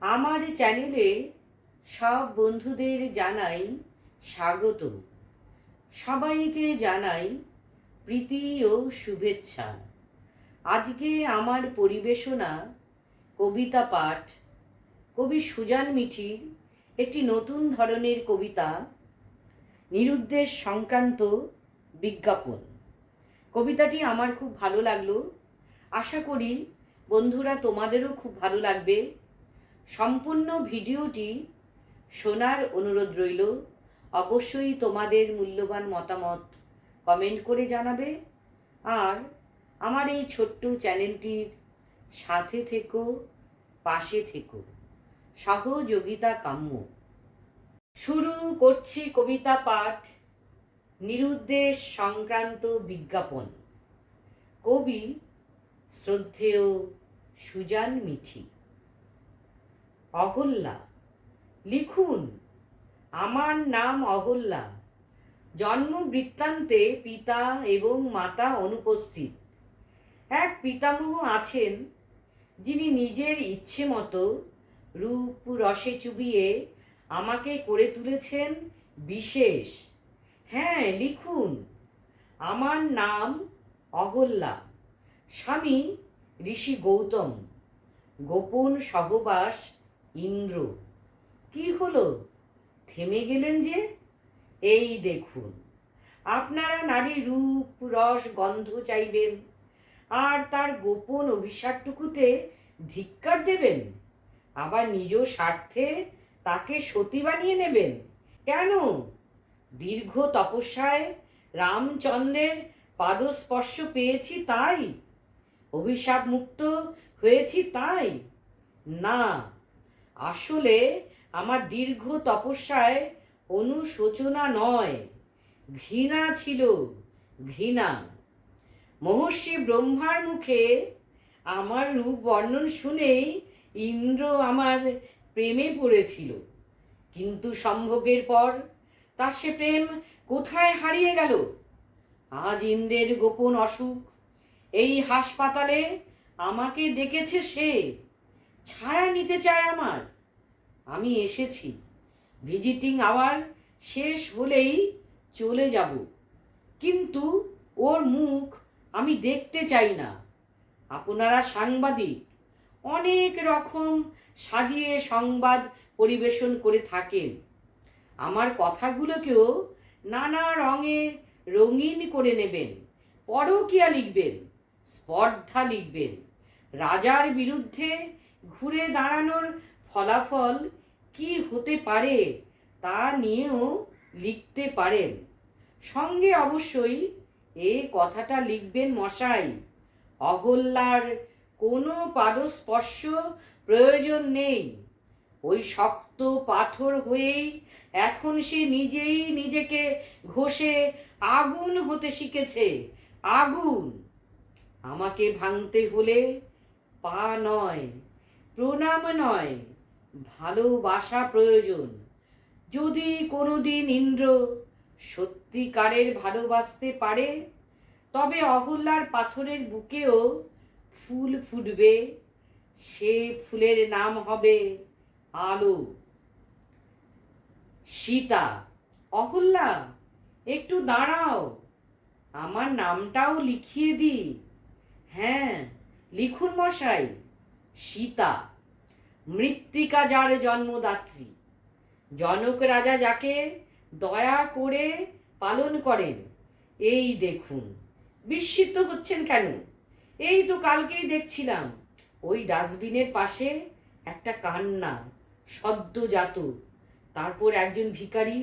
আমার চ্যানেলে সব বন্ধুদের জানাই স্বাগত। সবাইকে জানাই প্রীতি ও শুভেচ্ছা। আজকে আমার পরিবেশনা কবিতা পাঠ। কবি সুজান মিঠির একটি নতুন ধরনের কবিতা, নিরুদ্দেশ সংক্রান্ত বিজ্ঞাপন। কবিতাটি আমার খুব ভালো লাগল। আশা করি বন্ধুরা তোমাদেরও খুব ভালো লাগবে। সম্পূর্ণ ভিডিওটি শোনার অনুরোধ রইল। অবশ্যই তোমাদের মূল্যবান মতামত কমেন্ট করে জানাবে। আর আমার এই ছোট্ট চ্যানেলটির সাথে থেকো, পাশে থেকো। সহযোগিতা কাম্য। শুরু করছি কবিতা পাঠ, নিরুদ্দেশ সংক্রান্ত বিজ্ঞাপন। কবি শ্রদ্ধেয় সুজান মিঠি। অহল্যা লিখুন, আমার নাম অহল্যা জন্ম বৃত্তান্তে পিতা এবং মাতা অনুপস্থিত। এক পিতামহ আছেন, যিনি নিজের ইচ্ছে মতো রূপ রসে চুবিয়ে আমাকে করে তুলেছেন বিশেষ। হ্যাঁ লিখুন, আমার নাম অহল্যা স্বামী ঋষি গৌতম। গোপন সহবাস ইন্দ্র, কি হলো? থেমে গেলেন যে? এই দেখুন, আপনারা নারী রূপ, রস, গন্ধ চাইবেন, আর তার গোপন অভিশাপটুকুতে ধিক্কার দেবেন, আবার নিজ স্বার্থে তাকে সতী বানিয়ে নেবেন। কেন? দীর্ঘ তপস্যায় রামচন্দ্রের পাদস্পর্শ পেয়েছি তাই অভিশাপ মুক্ত হয়েছি তাই। না আসলে আমার দীর্ঘ তপস্যায় অনুশোচনা নয়। ঘৃণা ছিল, ঘৃণা। মহর্ষি ব্রহ্মার মুখে আমার রূপ বর্ণন শুনেই ইন্দ্র আমার প্রেমে পড়েছিল। কিন্তু সম্ভোগের পর তার সে প্রেম কোথায় হারিয়ে গেল? আজ ইন্দ্রের গোপন অসুখ, এই হাসপাতালে আমাকে ডেকেছে সে। ছায়া নিতে চায় আমার। আমি এসেছি। ভিজিটিং আওয়ার শেষ হলেই চলে যাব। কিন্তু ওর মুখ আমি দেখতে চাই না। আপনারা সাংবাদিক, অনেক রকম সাজিয়ে সংবাদ পরিবেশন করে থাকেন। আমার কথাগুলোকেও নানা রঙে রঙিন করে নেবেন, পরকিয়া লিখবেন, স্পর্ধা লিখবেন। রাজার বিরুদ্ধে ঘুরে দাঁড়ানোর ফলাফল কি হতে পারে তা নিয়েও লিখতে পারেন। সঙ্গে অবশ্যই এ কথাটা লিখবেন মশাই, অহল্যার কোনো পাদস্পর্শ প্রয়োজন নেই। ওই শক্ত পাথর হয়েই এখন সে নিজেই নিজেকে ঘষে আগুন হতে শিখেছে, আগুন। আমাকে ভাঙতে হলে পা নয়, প্রণাম নয় ভালোবাসা প্রয়োজন। যদি কোনোদিন ইন্দ্র সত্যিকারের ভালোবাসতে পারে, তবে অহল্যার পাথরের বুকেও ফুল ফুটবে। সে ফুলের নাম হবে আলো। সীতা, অহল্যা, একটু দাঁড়াও। আমার নামটাও লিখিয়ে দি হ্যাঁ লিখুন মশাই, সীতা। মৃত্তিকা যার জন্মদাত্রী। জনক রাজা যাকে দয়া করে পালন করেন, এই দেখুন। বিস্মিত হচ্ছেন কেন? এই তো কালকেই দেখছিলাম, ওই ডাস্টবিনের পাশে একটা কান্না সদ্যজাত তারপর একজন ভিখারি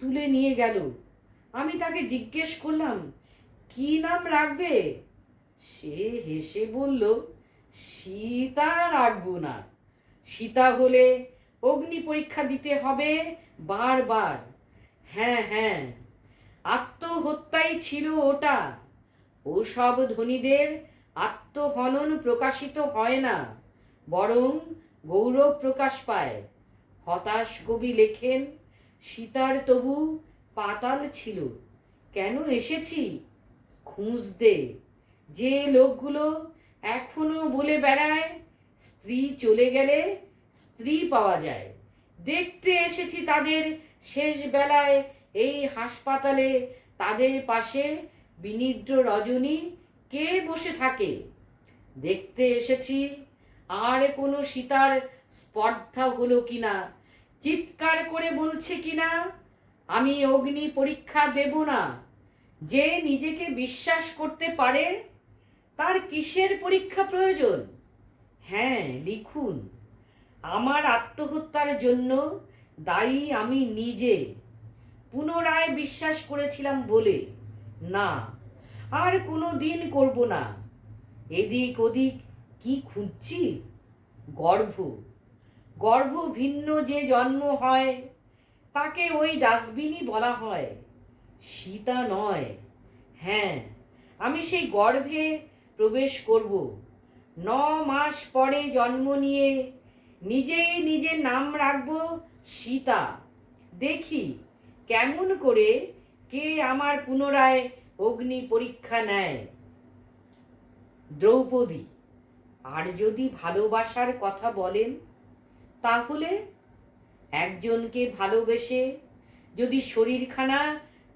তুলে নিয়ে গেল। আমি তাকে জিজ্ঞেস করলাম, কি নাম রাখবে? সে হেসে বলল, সীতা রাখব না সীতা হলে অগ্নি পরীক্ষা দিতে হবে বারবার। হ্যাঁ হ্যাঁ আত্মহত্যাই ছিল ওটা। ওসব ধনীদের আত্মহনন প্রকাশিত হয় না, বরং গৌরব প্রকাশ পায়। হতাশ কবি লেখেন, সীতার তবু পাতাল ছিল। কেন এসেছি? খুঁজতে। যে লোকগুলো এখনও বলে বেড়ায় স্ত্রী চলে গেলে স্ত্রী পাওয়া যায়। দেখতে এসেছি তাদের শেষ বেলায় এই হাসপাতালে। তাদের পাশে বিনিদ্র রজনী কে বসে থাকে? দেখতে এসেছি। আর কোনো সীতার স্পর্ধা হলো কিনা? চিৎকার করে বলছে কিনা? আমি অগ্নি পরীক্ষা দেব না। যে নিজেকে বিশ্বাস করতে পারে, তার কিসের পরীক্ষা প্রয়োজন? হ্যাঁ লিখুন। আমার আত্মহত্যার জন্য দায়ী আমি নিজে। পুনরায় বিশ্বাস করেছিলাম বলে। না, আর কোনো দিন করব না। এদিক ওদিক কি খুঁজছি? গর্ভ। গর্ভ ভিন্ন যে জন্ম হয়, তাকে ওই ডাস্টবিনই বলা হয়। সীতা নয়। হ্যাঁ আমি সেই গর্ভে প্রবেশ করব। ন মাস পরে জন্ম নিয়ে নিজেই নিজের নাম রাখব সীতা। দেখি কেমন করে কে আমার পুনরায় অগ্নি পরীক্ষা নেয়। দ্রৌপদী, আর যদি ভালোবাসার কথা বলেন, তাহলে একজনকে ভালোবেসে যদি শরীরখানা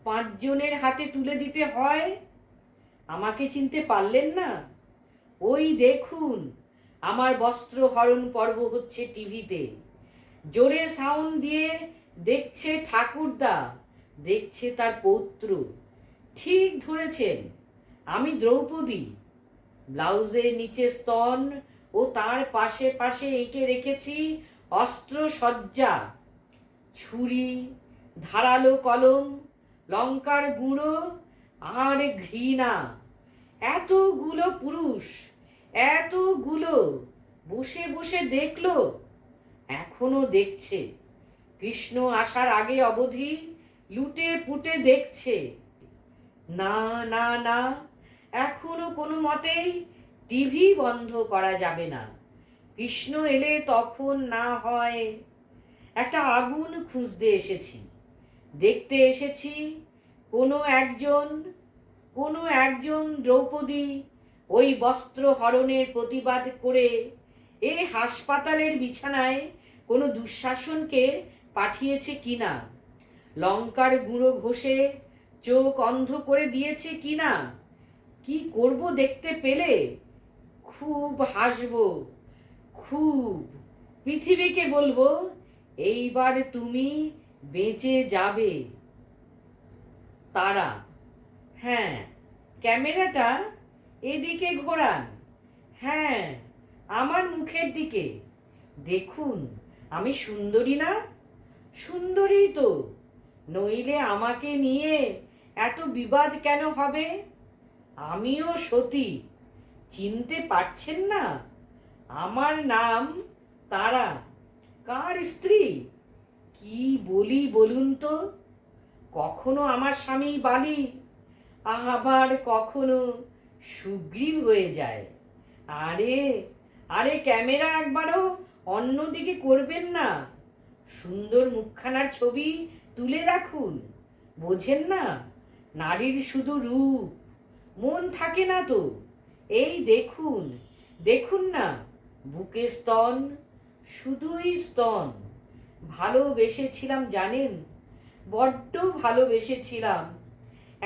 পাঁচজনের হাতে তুলে দিতে হয়, আমাকে চিনতে পারলেন না? ওই দেখুন, আমার বস্ত্র হরণ পর্ব হচ্ছে টিভিতে। জোরে সাউন্ড দিয়ে দেখছে ঠাকুরদা, দেখছে তার পৌত্র। ঠিক ধরেছেন, আমি দ্রৌপদী। ব্লাউজের নিচে স্তন ও তার পাশে পাশে এঁকে রেখেছি অস্ত্র সজ্জা ছুরি, ধারালো কলম, লঙ্কার গুঁড়ো আর ঘৃণা। এতগুলো পুরুষ, এতগুলো। বসে বসে দেখল, এখনও দেখছে। কৃষ্ণ আসার আগে অবধি লুটে পুটে দেখছে। না না না, এখনও কোনো মতেই টিভি বন্ধ করা যাবে না। কৃষ্ণ এলে তখন না হয়। একটা আগুন খুঁজতে এসেছি। দেখতে এসেছি কোনো একজন কোনো একজন দ্রৌপদী ওই বস্ত্র হরণের প্রতিবাদ করে এ হাসপাতালের বিছানায় কোনো দুঃশাসনকে পাঠিয়েছে কিনা? লঙ্কার গুঁড়ো ঘষে চোখ অন্ধ করে দিয়েছে কিনা? কি করব দেখতে পেলে? খুব হাসব, খুব। পৃথিবীকে বলব, এইবার তুমি বেঁচে যাবে। তারা হ্যাঁ ক্যামেরাটা এদিকে ঘোরান। হ্যাঁ আমার মুখের দিকে। দেখুন, আমি সুন্দরী না? সুন্দরী তো। নইলে আমাকে নিয়ে এত বিবাদ কেন হবে? আমিও সতী। চিনতে পারছেন না? আমার নাম তারা। কার স্ত্রী? কি বলি বলুন তো? কখনো আমার স্বামী বালি আবার কখনো সুগ্রীব হয়ে যায়। আরে আরে ক্যামেরা একবারও অন্যদিকে করবেন না। সুন্দর মুখখানার ছবি তুলে রাখুন। বোঝেন না, নারীর শুধু রূপ, মন থাকে না তো। এই দেখুন দেখুন না, বুকে স্তন, শুধুই স্তন। ভালোবেসেছিলাম, জানেন? বড্ড ভালোবেসেছিলাম।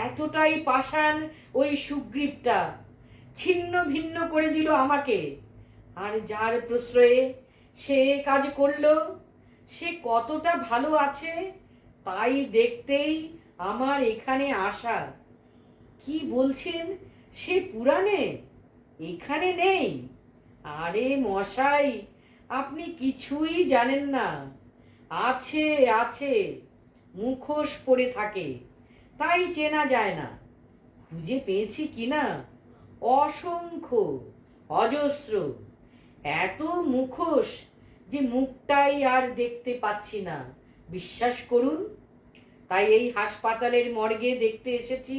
এতটাই পাষাণ ওই সুগ্রীবটা। ছিন্ন ভিন্ন করে দিল আমাকে। আর যার প্রশ্রয়ে সে কাজ করল, সে কতটা ভালো আছে তাই দেখতেই আমার এখানে আসা। কি বলছেন সে পুরাণে? এখানে নেই। আরে মশাই, আপনি কিছুই জানেন না। আছে আছে, মুখোশ পড়ে থাকে। তাই চেনা যায় না। খুঁজে পেয়েছি কিনা? অসংখ্য, অজস্র, এত মুখোশ যে মুখটাই আর দেখতে পাচ্ছি না। বিশ্বাস করুন, তাই এই হাসপাতালের মর্গে দেখতে এসেছি।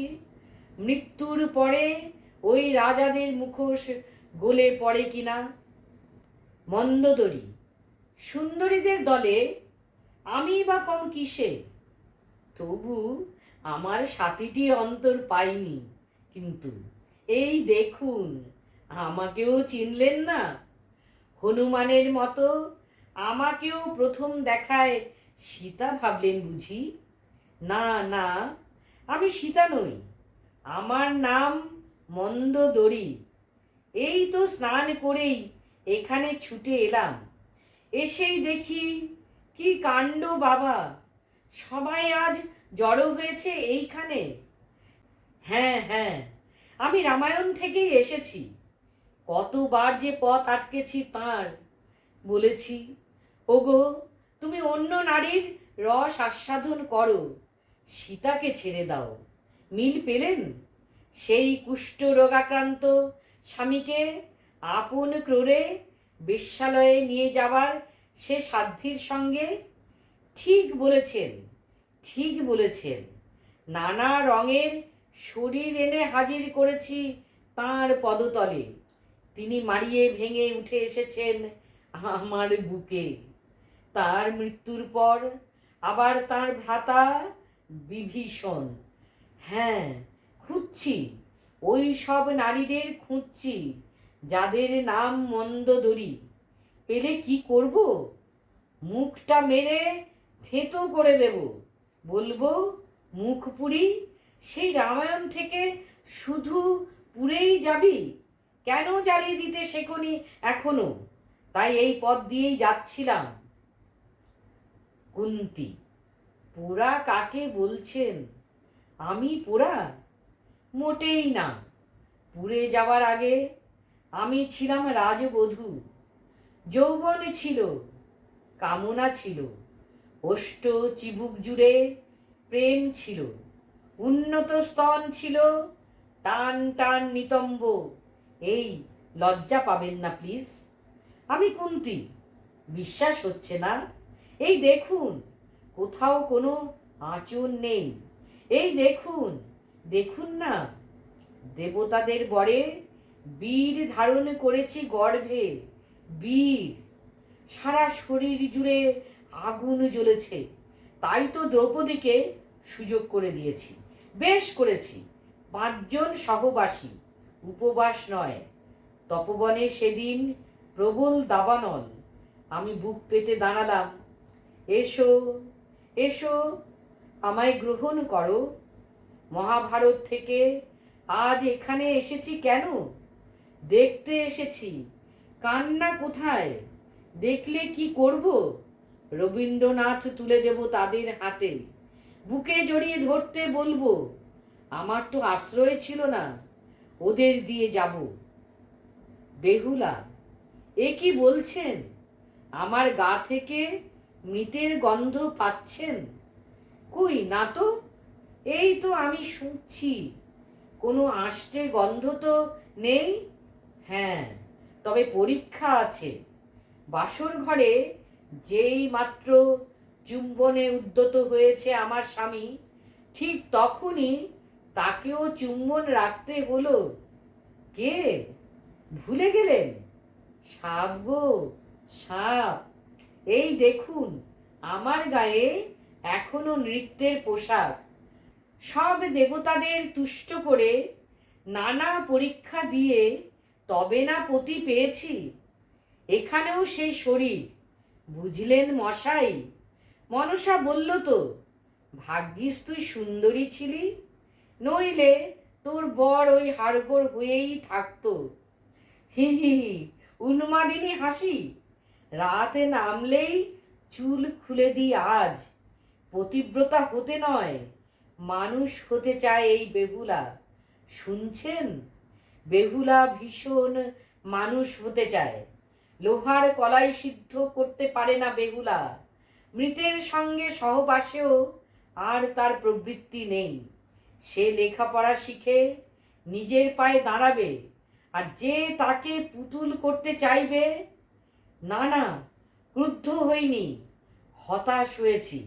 মৃত্যুর পরে ওই রাজাদের মুখোশ গলে পড়ে কিনা? মন্দদরি, সুন্দরীদের দলে আমি বা কম কিসে? তবু আমার সাথীটির অন্তর পাইনি। কিন্তু এই দেখুন, আমাকেও চিনলেন না। হনুমানের মতো আমাকেও প্রথম দেখায় সীতা ভাবলেন বুঝি। না না, আমি সীতা নই, আমার নাম মন্দদরি। এই তো স্নান করেই এখানে ছুটে এলাম। এসেই দেখি কি কাণ্ড বাবা। সবাই আজ জড়ো হয়েছে এইখানে। হ্যাঁ হ্যাঁ আমি রামায়ণ থেকেই এসেছি। কতবার যে পথ আটকেছি তার বলেছি, ওগো, তুমি অন্য নারীর রস আস্বাদন করো, সীতাকে ছেড়ে দাও। মিল পেলেন? সেই কুষ্ঠ রোগাক্রান্ত স্বামীকে আপন ক্রোড়ে বেশ্যালয়ে নিয়ে যাবার সে সাধ্যির সঙ্গে ঠিক বলেছেন ঠিক বলেছেন। নানা রঙের শরীর এনে হাজির করেছি তার পদতলে। তিনি মারিয়ে ভেঙে উঠে এসেছেন আমার বুকে। তার মৃত্যুর পর আবার তার ভ্রাতা বিভীষণ। হ্যাঁ খুঁজছি, ওই সব নারীদের খুঁজছি, যাদের নাম মন্দদরি। পেলে কি করব? মুখটা মেরে থেতো করে দেব। বলব, মুখ পুরি, সেই রামায়ণ থেকে শুধু পুরেই যাবি? কেন জ্বালিয়ে দিতে শেখনি এখনও? তাই এই পথ দিয়েই যাচ্ছিলাম। কুন্তি, পোড়া কাকে বলছেন? আমি পোড়া? মোটেই না। পুড়ে যাওয়ার আগে আমি ছিলাম রাজবধূ। যৌবন ছিল, কামনা ছিল। ওষ্ঠ চিবুক জুড়ে প্রেম ছিল, উন্নত স্তন ছিল, টান টান নিতম্ব। এই লজ্জা পাবেন না প্লিজ। আমি কুন্তি, বিশ্বাস হচ্ছে না। এই দেখুন, কোথাও কোনো আঁচড় নেই। এই দেখুন দেখুন না, দেবতাদের বরে বীর ধারণ করেছি গর্ভে। বীর, সারা শরীর জুড়ে আগুন জ্বলেছে। তাই তো দ্রৌপদীকে সুযোগ করে দিয়েছি। বেশ করেছি। পাঁচজন সহবাসী। উপবাস নয়। তপবনে সেদিন প্রবল দাবানল। আমি বুক পেতে দাঁড়ালাম। এসো এসো, আমায় গ্রহণ করো। মহাভারত থেকে আজ এখানে এসেছি কেন? দেখতে এসেছি। কান্না কোথায়? দেখলে কি করব? রবীন্দ্রনাথ তুলে দেব তাদের হাতে। বুকে জড়িয়ে ধরতে বলব, আমার তো আশ্রয় ছিল না, ওদের দিয়ে যাব। বেহুলা, এ কি বলছেন? আমার গা থেকে মৃতের গন্ধ পাচ্ছেন? কই, না তো, এই তো আমি শুনছি। কোনো আষ্টে গন্ধ তো নেই? হ্যাঁ তবে পরীক্ষা আছে। বাসর ঘরে যেই মাত্র চুম্বনে উদ্যত হয়েছে আমার স্বামী, ঠিক তখনই তাকেও চুম্বন রাখতে হলো। কে? ভুলে গেলেন? সাপ গো, সাপ। এই দেখুন, আমার গায়ে এখনও নৃত্যের পোশাক। সব দেবতাদের তুষ্ট করে নানা পরীক্ষা দিয়ে তবে না পতি পেয়েছি। এখানেও সেই শরীর। বুঝলেন মশাই? মনসা বলল তো, ভাগ্যিস তুই সুন্দরী ছিলি, নইলে তোর বর ওই হাড়গোড় হয়েই থাকতো। হি হি হি, উন্মাদিনী হাসি? রাতে নামলেই চুল খুলে দিই আজ। পতিব্রতা হতে নয়, মানুষ হতে চায় এই বেহুলা। শুনছেন? বেহুলা ভীষণ মানুষ হতে চায়। লোহার কলাই সিদ্ধ করতে পারে না বেহুলা। মৃতের সঙ্গে সহবাসেও আর তার প্রবৃত্তি নেই। সে লেখাপড়া শিখে, নিজের পায়ে দাঁড়াবে, আর যে তাকে পুতুল করতে চাইবে না না ক্রুদ্ধ হইনি, হতাশ হয়েছি।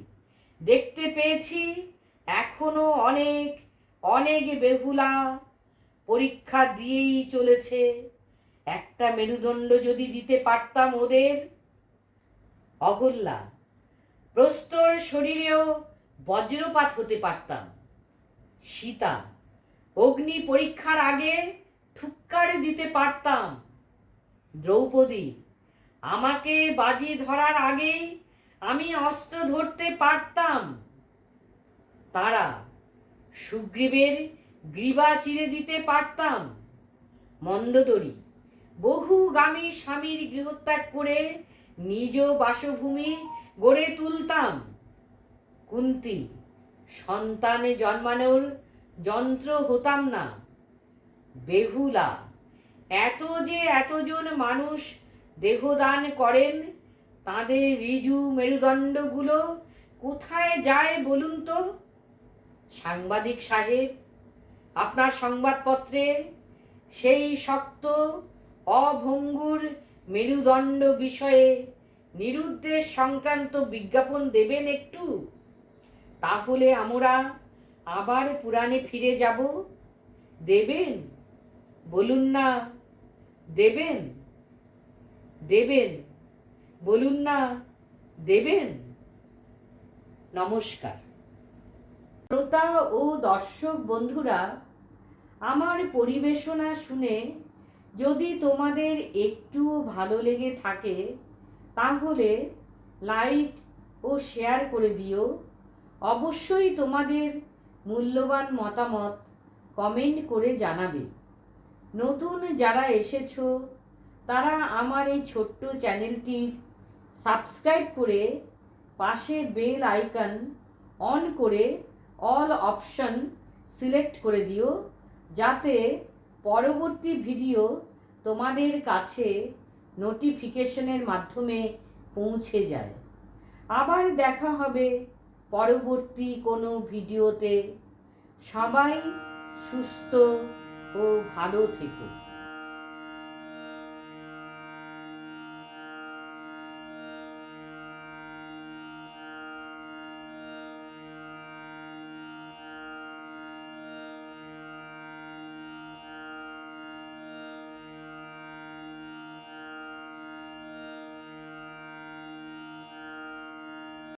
দেখতে পেয়েছি এখনও অনেক অনেক বেহুলা পরীক্ষা দিয়েই চলেছে। একটা মেরুদণ্ড যদি দিতে পারতাম ওদের অহল্যা প্রস্তর শরীরেও বজ্রপাত হতে পারতাম। সীতা, অগ্নি পরীক্ষার আগে থুক্কার দিতে পারতাম। দ্রৌপদী, আমাকে বাজি ধরার আগেই আমি অস্ত্র ধরতে পারতাম। তারা, সুগ্রীবের গ্রীবা চিরে দিতে পারতাম। মন্দদরি বহুগামী স্বামীর গৃহত্যাগ করে নিজ বাসভূমি গড়ে তুলতাম। কুন্তি, সন্তানে জন্মানোর যন্ত্র হতাম না। বেহুলা, এত যে এতজন মানুষ দেহদান করেন, তাদের ঋজু মেরুদণ্ডগুলো কোথায় যায় বলুন তো? সাংবাদিক সাহেব, আপনার সংবাদপত্রে সেই শক্ত অভঙ্গুর মেরুদণ্ড বিষয়ে নিরুদ্দেশ সংক্রান্ত বিজ্ঞাপন দেবেন একটু? তাহলে আমরা আবার পুরাণে ফিরে যাব। দেবেন? বলুন না। দেবেন? দেবেন? বলুন না। দেবেন? নমস্কার। শ্রোতা ও দর্শক বন্ধুরা, আমার পরিবেশনা শুনে যদি তোমাদের একটুও ভালো লেগে থাকে, তাহলে লাইক ও শেয়ার করে দিও। অবশ্যই তোমাদের মূল্যবান মতামত কমেন্ট করে জানাবে। নতুন যারা এসেছ, তারা আমার এই ছোট্ট চ্যানেলটির সাবস্ক্রাইব করে পাশে বেল আইকন অন করে অল অপশন সিলেক্ট করে দিও, যাতে পরবর্তী ভিডিও তোমাদের কাছে নোটিফিকেশনের মাধ্যমে পৌঁছে যায়। আবার দেখা হবে পরবর্তী কোনো ভিডিওতে। সবাই সুস্থ ও ভালো থেকো।